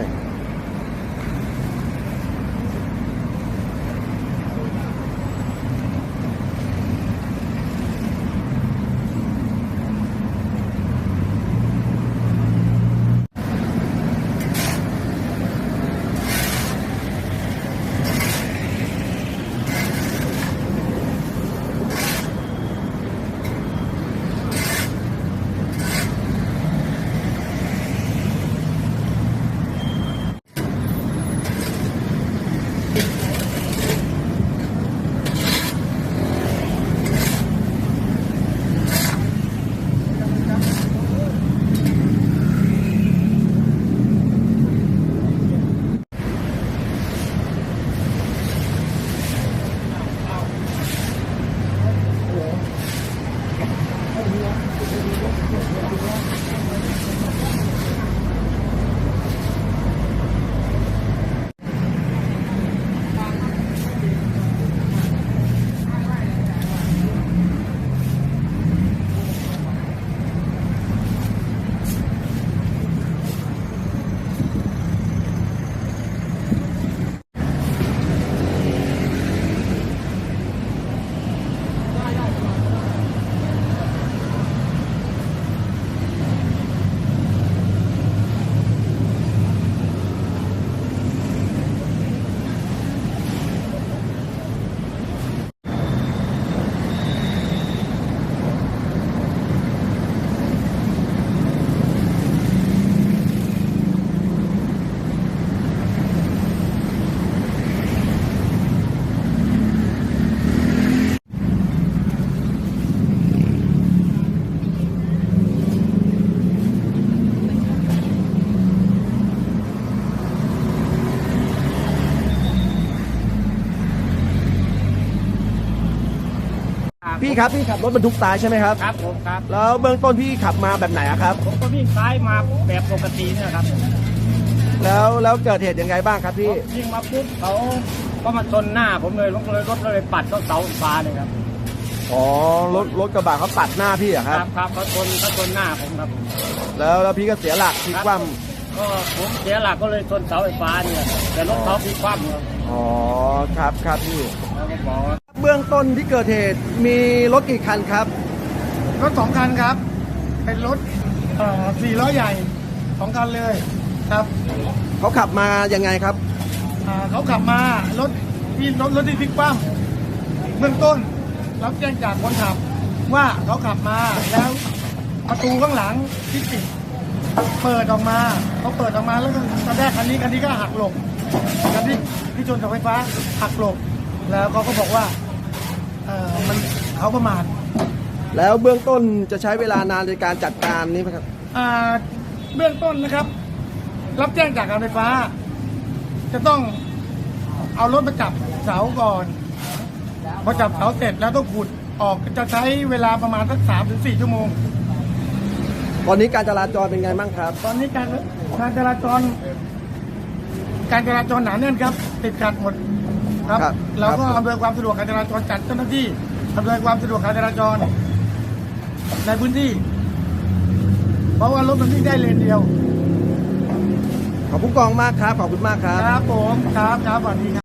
everything. Thank you. พี่ครับพี่ขับรถบรรทุกทรายใช่ไหมครับ ครับผมครับแล้วเบื้องต้นพี่ขับมาแบบไหนอะครับ ผมก็วิ่งซ้ายมาแบบปกติเนี่ยครับแล้วแล้วเกิดเหตุยังไงบ้างครับพี่วิ่งมาปุ๊บเขาก็มาชนหน้าผมเลยรถเลยรถเลยปัดเข้าเสาไฟฟ้าเลยครับอ๋อรถรถกระบะเขาปัดหน้าพี่อะคครัรับบครับเขาชนเขาชนหน้าผมครับ แล้วแล้วพี่ก็เสียหลักพลิกคว่ก็ผมเสียหลักก็เลยชนเสาไฟฟ้าเนี่ยแต่รถเขาพลิกคว่ำครับำอ๋อครับครับพี่ แล้วก็บอกว่า เบื้องต้นที่เกิดเหตุมีรถกี่คันครับ รถสองคันครับ เป็นรถเอ่อสี่ล้อใหญ่สองคันเลยครับ เขาขับมายังไงครับอ่าเขาขับมารถที่รถรถที่พลิกคว่ำเบื้องต้นรับแจ้งจากคนขับ ว่าเขาขับมาแล้วประตูข้างหลังที่ปิดเปิดออกมาเขาเปิดออกมาแล้วก็ตอนแรกคันนี้คันนี้ก็หักหลบคันที่ที่ชนเสาไฟฟ้าหักหลบแล้วเขาก็บอกว่า เออมันเขาประมาทแล้วเบื้องต้นจะใช้เวลานานในการจัดการนี้ไหมครับ อ่าเบื้องต้นนะครับ รับแจ้งจากการไฟฟ้า จะต้องเอารถมาจับเสาก่อนพอจับเสาเสร็จแล้วต้องขุดออกจะใช้เวลาประมาณสักสามถึงสี่ชั่วโมง ตอนนี้การจราจรเป็นไงบ้างครับ ตอนนี้การการจราจร การจราจรหนาแน่นครับ ติดขัดหมด ครับ ครับเราก็ครับ อำนวยความสะดวกการจราจรจัดเจ้าหน้าที่อำนวยความสะดวกการจราจร ในพื้นที่ เพราะว่ารถมันวิ่งได้เลนเดียว ขอบคุณกองมากครับ ขอบคุณมากครับ ครับผมครับครับสวัสดีครับ